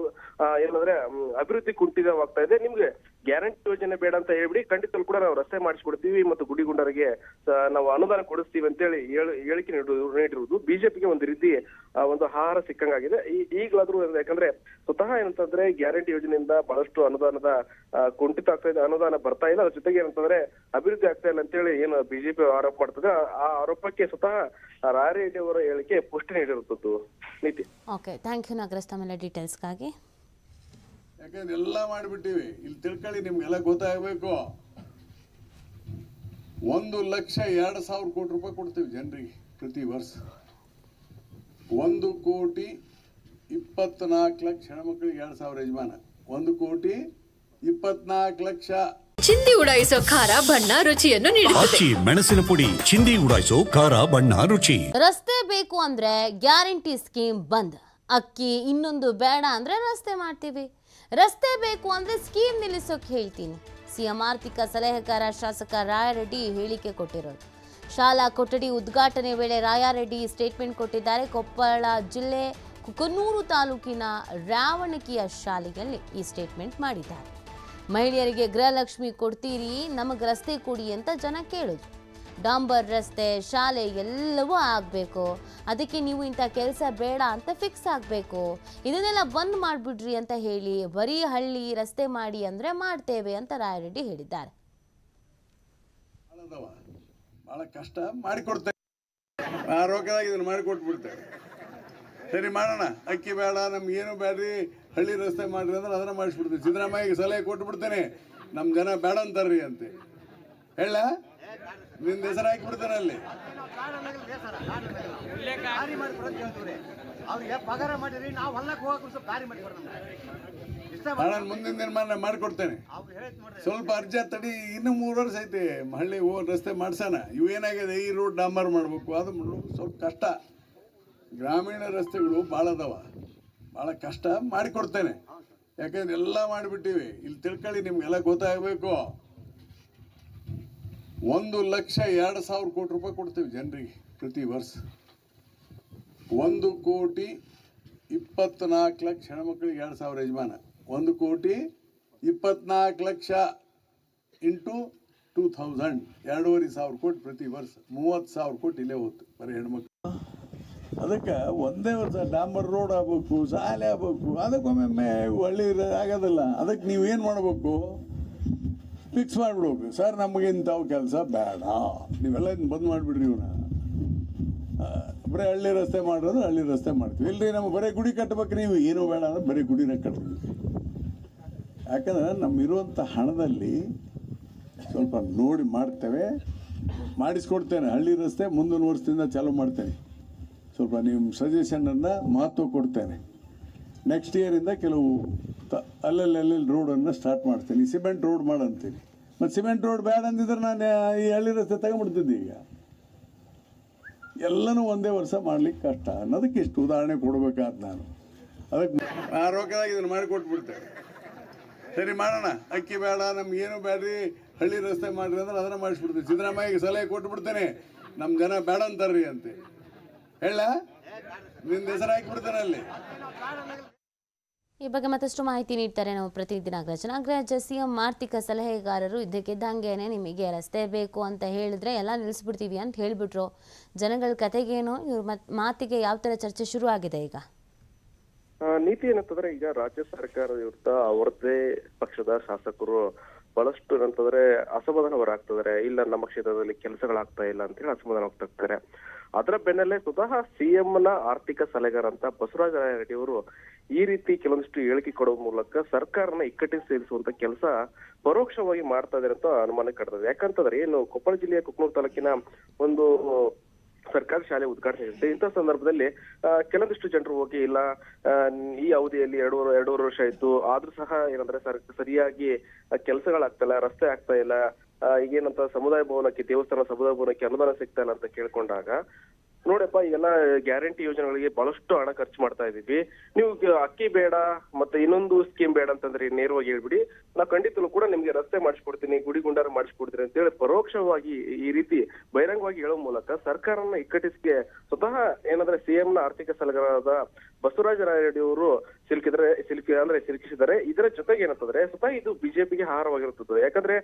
ಏನಂದ್ರೆ ಅಭಿವೃದ್ಧಿ ಕುಂಠಿತವಾಗ್ತಾ ಇದೆ. ನಿಮ್ಗೆ ಗ್ಯಾರಂಟಿ ಯೋಜನೆ ಬೇಡ ಅಂತ ಹೇಳ್ಬಿಡಿ ಖಂಡಿತಲು ಕೂಡ ನಾವು ರಸ್ತೆ ಮಾಡಿಸ್ಕೊಡ್ತೀವಿ ಮತ್ತು ಗುಡಿ ಗುಂಡರಿಗೆ ಆ, ನಾವು ಅನುದಾನ ಕೊಡಿಸ್ತೀವಿ ಅಂತ ಹೇಳಿ ಹೇಳಿಕೆ ನೀಡಿರುವುದು ಬಿಜೆಪಿಗೆ ಒಂದು ರೀತಿ ಒಂದು ಆಹಾರ ಸಿಕ್ಕಂಗಾಗಿದೆ. ಈಗಲಾದ್ರೂ ಯಾಕಂದ್ರೆ ಸ್ವತಃ ಏನಂತಂದ್ರೆ ಗ್ಯಾರಂಟಿ ಯೋಜನೆಯಿಂದ ಬಹಳಷ್ಟು ಅನುದಾನದ ಕುಂಠಿತ ಆಗ್ತಾ ಇದೆ ಅನುದಾನ ಬರ್ತಾ ಇಲ್ಲ. ಅದ್ರ ಜೊತೆಗೆ ಏನಂತಂದ್ರೆ ಅಭಿವೃದ್ಧಿ ಆಗ್ತಾ ಇಲ್ಲ ಅಂತೇಳಿ ಏನು ಬಿಜೆಪಿ ಆರೋಪ ಮಾಡ್ತದೆ. ಆ- ಆರೋಪಕ್ಕೆ ಸ್ವತಃ ರಾಯರೆಡ್ಡಿ ಅವರ ಹೇಳಿಕೆ ಪುಷ್ಟಿ ನೀಡಿರುತ್ತದ್ದು. ನೀತಿ. ಓಕೆ ಥ್ಯಾಂಕ್ ಯು ನಾಗರಾಜ್ ತಮ್ಮೆಲ್ಲ ಡೀಟೇಲ್ಸ್ಗಾಗಿ ಯಾಕಂದ್ರೆ ಎಲ್ಲ ಮಾಡಿಬಿಟ್ಟಿವಿ. ಇಲ್ಲಿ ತಿಳ್ಕೊಳ್ಳಿ ನಿಮ್ಗೆಲ್ಲ ಗೊತ್ತಾಗಬೇಕು. ಒಂದು ಲಕ್ಷ ಎರಡು ಸಾವಿರ ಕೋಟಿ ರೂಪಾಯಿ ಕೊಡ್ತೀವಿ ಜನರಿಗೆ ಪ್ರತಿ ವರ್ಷ. ಒಂದು ಕೋಟಿ ಇಪ್ಪತ್ನಾಲ್ಕು ಲಕ್ಷ ಹೆಣ್ಮಕ್ಳಿಗೆ ಎರಡು ಸಾವಿರ ಯಜಮಾನ. ಒಂದು ಕೋಟಿ ಇಪ್ಪತ್ನಾಲ್ಕು ಲಕ್ಷ. ಚಿಂದಿ ಉಡಾಯಿಸೋ ಖಾರ ಬಣ್ಣ ರುಚಿಯನ್ನು ನೀಡುತ್ತದೆ. ಆಚಿ ಮೆಣಸಿನ ಪುಡಿ ಚಿಂದಿ ಉಡಾಯಿಸೋ ಖಾರ ಬಣ್ಣ ರುಚಿ. ರಸ್ತೆ ಬೇಕು ಅಂದ್ರೆ ಗ್ಯಾರಂಟಿ ಸ್ಕೀಮ್ ಬಂದ್. ಅಕ್ಕಿ ಇನ್ನೊಂದು ಬೇಡ ಅಂದ್ರೆ ರಸ್ತೆ ಮಾಡ್ತೀವಿ. ರಸ್ತೆ ಬೇಕು ಅಂದ್ರೆ ಸ್ಕೀಮ್ ನಿಲ್ಲಿಸೋಕೆ ಹೇಳ್ತೀನಿ. ಸಿಎಂ ಆರ್ಥಿಕ ಸಲಹೆಗಾರ ಶಾಸಕ ರಾಯರೆಡ್ಡಿ ಹೇಳಿಕೆ ಕೊಟ್ಟಿರೋದು ಶಾಲಾ ಕೊಠಡಿ ಉದ್ಘಾಟನೆ ವೇಳೆ ರಾಯಾರೆಡ್ಡಿ ಸ್ಟೇಟ್ಮೆಂಟ್ ಕೊಟ್ಟಿದ್ದಾರೆ. ಕೊಪ್ಪಳ ಜಿಲ್ಲೆ ಕುಕನೂರು ತಾಲೂಕಿನ ರಾವಣಕಿಯ ಶಾಲೆಯಲ್ಲಿ ಈ ಸ್ಟೇಟ್ಮೆಂಟ್ ಮಾಡಿದ್ದಾರೆ. ಮಹಿಳೆಯರಿಗೆ ಗೃಹಲಕ್ಷ್ಮಿ ಕೊಡ್ತೀರಿ, ನಮಗೆ ರಸ್ತೆ ಕೊಡಿ ಅಂತ ಜನ ಕೇಳಿದ್ರು. ಡಾಂಬರ್ ರಸ್ತೆ, ಶಾಲೆ ಎಲ್ಲವೂ ಆಗಬೇಕು. ಅದಕ್ಕೆ ನೀವು ಇಂಥ ಕೆಲಸ ಬೇಡ ಅಂತ ಫಿಕ್ಸ್ ಆಗಬೇಕು. ಇದನ್ನೆಲ್ಲ ಬಂದ್ ಮಾಡಿಬಿಡ್ರಿ ಅಂತ ಹೇಳಿ ಬರೀ ಹಳ್ಳಿ ರಸ್ತೆ ಮಾಡಿ ಅಂದರೆ ಮಾಡ್ತೇವೆ ಅಂತ ರಾಯರೆಡ್ಡಿ ಹೇಳಿದ್ದಾರೆ. ಭಾಳ ಕಷ್ಟ ಮಾಡಿಕೊಡ್ತೇವೆ. ಆ ಇದನ್ನು ಮಾಡಿಕೊಟ್ಬಿಡ್ತೇವೆ. ಸರಿ, ಮಾಡೋಣ. ಅಕ್ಕಿ ಬೇಡ ನಮ್ಗೇನು ಬೇಡ್ರಿ? ಹಳ್ಳಿ ರಸ್ತೆ ಮಾಡ್ರಿ ಅಂದ್ರೆ ಅದನ್ನ ಮಾಡಿಸ್ಬಿಡ್ತೀವಿ. ಸಿದ್ದರಾಮಯ್ಯಗೆ ಸಲಹೆ ಕೊಟ್ಬಿಡ್ತೇನೆ. ನಮ್ಮ ಜನ ಬೇಡ ಅಂತಾರ್ರಿ ಅಂತೆ. ಹೇಳ? ನಿಂದ ಹೆಸರು ಅಲ್ಲಿ. ಕೊಡೋದು ಹೇಳ್ತೀವ್ರಿ ಅವ್ರಿಗೆ ಪಗಾರ ನಾವು ಮಾಡೋಣ ಮುಂದಿನ ನಿರ್ಮಾಣ ಮಾಡಿಕೊಡ್ತೇನೆ. ಸ್ವಲ್ಪ ಅರ್ಜಿ ತಡಿ, ಇನ್ನೂ ಮೂರು ವರ್ಷ ಐತಿ. ಹಳ್ಳಿ ಹೋ ರಸ್ತೆ ಮಾಡ್ಸೋಣ. ಇವು ಏನಾಗಿದೆ? ಈ ರೋಡ್ ಡಾಂಬರ್ ಮಾಡಬೇಕು. ಅದು. ಸ್ವಲ್ಪ ಕಷ್ಟ. ಗ್ರಾಮೀಣ ರಸ್ತೆಗಳು ಭಾಳ ಅದಾವ. ಭಾಳ ಕಷ್ಟ. ಮಾಡಿಕೊಡ್ತೇನೆ. ಯಾಕಂದ್ರೆ ಎಲ್ಲ ಮಾಡಿಬಿಟ್ಟಿವಿ. ಇಲ್ಲಿ ತಿಳ್ಕೊಳ್ಳಿ, ನಿಮ್ಗೆಲ್ಲ ಗೊತ್ತಾಗಬೇಕು. ಒಂದು ಲಕ್ಷ ಎರಡು ಸಾವಿರ ಕೋಟಿ ರೂಪಾಯಿ ಕೊಡ್ತೀವಿ ಜನರಿಗೆ ಪ್ರತಿ ವರ್ಷ. ಒಂದು ಕೋಟಿ ಇಪ್ಪತ್ನಾಲ್ಕು ಲಕ್ಷ ಹೆಣ್ಮಕ್ಳಿಗೆ ಎರಡು ಸಾವಿರ ಯಜಮಾನ. ಒಂದು ಕೋಟಿ ಇಪ್ಪತ್ನಾಲ್ಕು ಲಕ್ಷ ಇಂಟು ಟೂ ಥೌಸಂಡ್ ಎರಡೂವರೆ ಸಾವಿರ ಕೋಟಿ ಪ್ರತಿ ವರ್ಷ. ಮೂವತ್ತು ಸಾವಿರ ಕೋಟಿ ಇಲ್ಲೇ ಹೋಗ್ತು ಬರೀ ಹೆಣ್ಮಕ್ಳು. ಅದಕ್ಕೆ ಒಂದೇ ವರ್ಷ ಡಾಂಬರ್ ರೋಡ್ ಆಗ್ಬೇಕು, ಶಾಲೆ ಆಗ್ಬೇಕು, ಅದಕ್ಕೊಮ್ಮೆ ಒಳ್ಳೆ ಆಗೋದಿಲ್ಲ. ಅದಕ್ಕೆ ನೀವು ಏನು ಮಾಡಬೇಕು? ಫಿಕ್ಸ್ ಮಾಡಿಬಿಡ್ಬೇಕು. ಸರ್ ನಮಗೆ ಇಂಥವು ಕೆಲಸ ಬೇಡ. ನೀವೆಲ್ಲ ಇದನ್ನ ಬಂದ್ ಮಾಡಿಬಿಡ್ರಿ ಇವನ್ನ ಬರೀ ಹಳ್ಳಿ ರಸ್ತೆ ಮಾಡಿರೋದು ಹಳ್ಳಿ ರಸ್ತೆ ಮಾಡ್ತೀವಿ. ಇಲ್ಲರಿ ನಮ್ಗೆ ಬರೀ ಗುಡಿ ಕಟ್ಟಬೇಕು ನೀವು. ಏನೂ ಬೇಡ ಅಂದ್ರೆ ಬರೀ ಗುಡಿನ ಕಟ್ತೀವಿ. ಯಾಕಂದ್ರೆ ನಮ್ಮಿರುವಂಥ ಹಣದಲ್ಲಿ ಸ್ವಲ್ಪ ನೋಡಿ ಮಾಡ್ತೇವೆ. ಮಾಡಿಸ್ಕೊಡ್ತೇನೆ. ಹಳ್ಳಿ ರಸ್ತೆ ಮುಂದಿನ ವರ್ಷದಿಂದ ಚಾಲೂ ಮಾಡ್ತೇನೆ. ಸ್ವಲ್ಪ ನಿಮ್ಮ ಸಜೆಷನನ್ನು ಮಹತ್ವ ಕೊಡ್ತೇನೆ. ನೆಕ್ಸ್ಟ್ ಇಯರಿಂದ ಕೆಲವು ತ ಅಲ್ಲಲ್ಲಿ ರೋಡನ್ನು ಸ್ಟಾರ್ಟ್ ಮಾಡ್ತೀನಿ. ಸಿಮೆಂಟ್ ರೋಡ್ ಮಾಡಂತೀನಿ. ಮತ್ತು ಸಿಮೆಂಟ್ ರೋಡ್ ಬೇಡ ಅಂದಿದ್ರೆ ನಾನು ಈ ಹಳ್ಳಿ ರಸ್ತೆ ತಗೊಂಡ್ಬಿಡ್ತಿದ್ದೆ ಈಗ. ಎಲ್ಲನೂ ಒಂದೇ ವರ್ಷ ಮಾಡ್ಲಿಕ್ಕೆ ಕಷ್ಟ. ಅನ್ನೋದಕ್ಕೆ ಇಷ್ಟು ಉದಾಹರಣೆ ಕೊಡಬೇಕಾದ ನಾನು. ಅದಕ್ಕೆ ಆ ರೊಕ್ಕದಾಗ ಇದನ್ನು ಮಾಡಿಕೊಟ್ಬಿಡ್ತೇವೆ ಸರಿ, ಮಾಡೋಣ. ಅಕ್ಕಿ ಬೇಡ ನಮ್ಗೇನು ಬೇಡ್ರಿ. ಹಳ್ಳಿ ರಸ್ತೆ ಮಾಡ್ರಿ ಅಂದ್ರೆ ಅದನ್ನು ಮಾಡಿಸ್ಬಿಡ್ತೀನಿ. ಸಿದ್ದರಾಮಯ್ಯಗೆ ಸಲಹೆ ಕೊಟ್ಬಿಡ್ತೇನೆ. ನಮ್ಮ ಜನ ಬೇಡ ಅಂತಾರ್ರಿ ಅಂತ. ಹೇಳ? ನಿಂದ ಹೆಸರು ಹಾಕಿಬಿಡ್ತೇನೆ ಅಲ್ಲಿ. ಈ ಬಗ್ಗೆ ಮತ್ತಷ್ಟು ಮಾಹಿತಿ ನೀಡ್ತಾರೆ ನಾವು ಪ್ರತಿನಿಧಿ ನಾಗರಾಜ್. ನಾಗರಾಜ್ ಸಿಎಂ ಆರ್ಥಿಕ ಸಲಹೆಗಾರರು ಇದ್ದಕ್ಕಿದ್ದಂಗೆನೆ ನಿಮಗೆ ರಸ್ತೆ ಬೇಕು ಅಂತ ಹೇಳಿದ್ರೆ ಎಲ್ಲ ನಿಲ್ಲಿಸ್ಬಿಡ್ತೀವಿ ಅಂತ ಹೇಳಿಬಿಟ್ರು. ಜನಗಳ ಕತೆಗೇನು ಇವ್ರ ಮತ್ ಮಾತಿಗೆ ಯಾವ ತರ ಚರ್ಚೆ ಶುರು ಆಗಿದೆ ಈಗ? ಆ, ನೀತಿ ಏನಂತಂದ್ರೆ ಈಗ ರಾಜ್ಯ ಸರ್ಕಾರ ವಿರುದ್ಧ ಅವರದೇ ಪಕ್ಷದ ಶಾಸಕರು ಬಹಳಷ್ಟು ಏನಂತಂದ್ರೆ ಅಸಮಾಧಾನ ಹೊರಾಗ್ತಿದ್ದಾರೆ ಇಲ್ಲ ನಮ್ಮ ಕ್ಷೇತ್ರದಲ್ಲಿ ಕೆಲಸಗಳಾಗ್ತಾ ಇಲ್ಲ ಅಂತ ಹೇಳಿ ಅಸಮಾಧಾನ ಹೋಗ್ತಿರ್ತಾರೆ ಅದರ ಬೆನ್ನಲ್ಲೇ ಸ್ವತಃ ಸಿಎಂನ ಆರ್ಥಿಕ ಸಲಹೆಗಾರ ಅಂತ ಬಸವರಾಜ ರೆಡ್ಡಿ ಅವರು ಈ ರೀತಿ ಕೆಲವೊಂದಿಷ್ಟು ಹೇಳಿಕೆ ಕೊಡುವ ಮೂಲಕ ಸರ್ಕಾರನ ಇಕ್ಕಟ್ಟಿಗೆ ಸೇರಿಸುವಂತ ಕೆಲಸ ಪರೋಕ್ಷವಾಗಿ ಮಾಡ್ತಾ ಇದ್ದಾರೆ ಅಂತ ಅನುಮಾನ ಕಡ್ತದೆ ಯಾಕಂತಂದ್ರೆ ಏನು ಕೊಪ್ಪಳ ಜಿಲ್ಲೆಯ ಕುಕ್ನೂರು ತಾಲೂಕಿನ ಒಂದು ಸರ್ಕಾರಿ ಶಾಲೆ ಉದ್ಘಾಟನೆ ಇರುತ್ತೆ ಇಂಥ ಸಂದರ್ಭದಲ್ಲಿ ಕೆಲವೊಂದಿಷ್ಟು ಜನರು ಹೋಗಿ, ಇಲ್ಲ ಈ ಅವಧಿಯಲ್ಲಿ ಎರಡೂವರೆ ಎರಡೂವರೆ ವರ್ಷ ಆಯ್ತು, ಆದ್ರೂ ಸಹ ಏನಂದ್ರೆ ಸರ್, ಸರಿಯಾಗಿ ಕೆಲಸಗಳಾಗ್ತಾ ಇಲ್ಲ, ರಸ್ತೆ ಆಗ್ತಾ ಇಲ್ಲ ಈಗೇನಂತ ಸಮುದಾಯ ಭವನಕ್ಕೆ ದೇವಸ್ಥಾನ ಸಮುದಾಯ ಭವನಕ್ಕೆ ಅನುದಾನ ಸಿಗ್ತಾ ಇಲ್ಲ ಅಂತ ಕೇಳ್ಕೊಂಡಾಗ ನೋಡಪ್ಪ, ಈಗೆಲ್ಲ ಗ್ಯಾರಂಟಿ ಯೋಜನೆಗಳಿಗೆ ಬಹಳಷ್ಟು ಹಣ ಖರ್ಚು ಮಾಡ್ತಾ ಇದೀವಿ. ನೀವು ಅಕ್ಕಿ ಬೇಡ, ಮತ್ತೆ ಇನ್ನೊಂದು ಸ್ಕೀಮ್ ಬೇಡ ಅಂತಂದ್ರೆ ನೇರವಾಗಿ ಹೇಳ್ಬಿಡಿ. ನಾವು ಖಂಡಿತಲೂ ಕೂಡ ನಿಮ್ಗೆ ರಸ್ತೆ ಮಾಡಿಸ್ಕೊಡ್ತೀನಿ, ಗುಡಿ ಗುಂಡಾರ ಮಾಡಿಸ್ಕೊಡ್ತೀನಿ ಅಂತ ಹೇಳಿ ಪರೋಕ್ಷವಾಗಿ ಈ ರೀತಿ ಬಹಿರಂಗವಾಗಿ ಹೇಳೋ ಮೂಲಕ ಸರ್ಕಾರನ ಇಕ್ಕಟ್ಟಿಸಿಗೆ ಸ್ವತಃ ಏನಂದ್ರೆ ಸಿಎಂ ನ ಆರ್ಥಿಕ ಸಲಹೆಗಾರರಾದ ಬಸವರಾಜ ರಾಯರೆಡ್ಡಿ ಅವರು ಸಿಲುಕಿದ್ರೆ, ಸಿಲುಕಿ, ಅಂದ್ರೆ ಸಿಲುಕಿಸಿದ್ದಾರೆ. ಇದರ ಜೊತೆಗೆ ಏನಂತಂದ್ರೆ ಸ್ವತಃ ಇದು ಬಿಜೆಪಿಗೆ ಆಹಾರವಾಗಿರುತ್ತದೆ ಯಾಕಂದ್ರೆ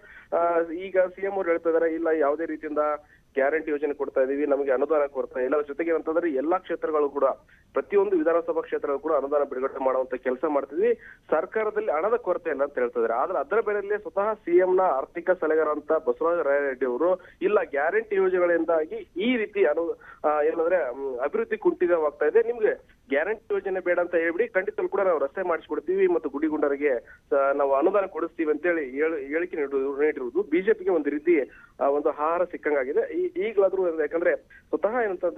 ಈಗ ಸಿಎಂ ಅವ್ರು ಹೇಳ್ತಾ ಇದಾರೆ, ಇಲ್ಲ ಯಾವುದೇ ರೀತಿಯಿಂದ ಗ್ಯಾರಂಟಿ ಯೋಜನೆ ಕೊಡ್ತಾ ಇದೀವಿ, ನಮಗೆ ಅನುದಾನ ಕೊಡ್ತಾ ಇಲ್ಲ. ಜೊತೆಗೆ ಏನಂತಂದ್ರೆ ಎಲ್ಲಾ ಕ್ಷೇತ್ರಗಳು ಕೂಡ, ಪ್ರತಿಯೊಂದು ವಿಧಾನಸಭಾ ಕ್ಷೇತ್ರಗಳು ಕೂಡ ಅನುದಾನ ಬಿಡುಗಡೆ ಮಾಡುವಂತ ಕೆಲಸ ಮಾಡ್ತಿದ್ವಿ. ಸರ್ಕಾರದಲ್ಲಿ ಹಣದ ಕೊರತೆ ಇಲ್ಲ ಅಂತ ಹೇಳ್ತಾ ಆದ್ರೆ ಅದರ ಬೆಲೆಯಲ್ಲಿ ಸ್ವತಃ ಸಿಎಂ ನ ಆರ್ಥಿಕ ಸಲಹೆಗಾರ ಅಂತ ಬಸವರಾಜ ರಾಯರೆಡ್ಡಿ ಅವರು, ಇಲ್ಲ ಗ್ಯಾರಂಟಿ ಯೋಜನೆಗಳಿಂದಾಗಿ ಈ ರೀತಿ ಅನು ಏನಂದ್ರೆ ಅಭಿವೃದ್ಧಿ ಕುಂಠಿತವಾಗ್ತಾ ಇದೆ. ನಿಮ್ಗೆ ಗ್ಯಾರಂಟಿ ಯೋಜನೆ ಬೇಡ ಅಂತ ಹೇಳ್ಬಿಡಿ ಖಂಡಿತಲು ಕೂಡ ನಾವು ರಸ್ತೆ ಮಾಡಿಸ್ಕೊಡ್ತೀವಿ ಮತ್ತು ಗುಡಿಗುಂಡರಿಗೆ ನಾವು ಅನುದಾನ ಕೊಡಿಸ್ತೀವಿ ಅಂತೇಳಿ ಹೇಳಿ- ಹೇಳಿಕೆ ನೀಡು- ನೀಡಿರುವುದು. ಬಿಜೆಪಿಗೆ ಒಂದು ರೀತಿ ಒಂದು ಆಹಾರ ಸಿಕ್ಕಂಗಾಗಿದೆ. ಈ- ಈಗಲಾದ್ರೂ ಯಾಕಂದ್ರೆ ಸ್ವತಃ ಏನಂತ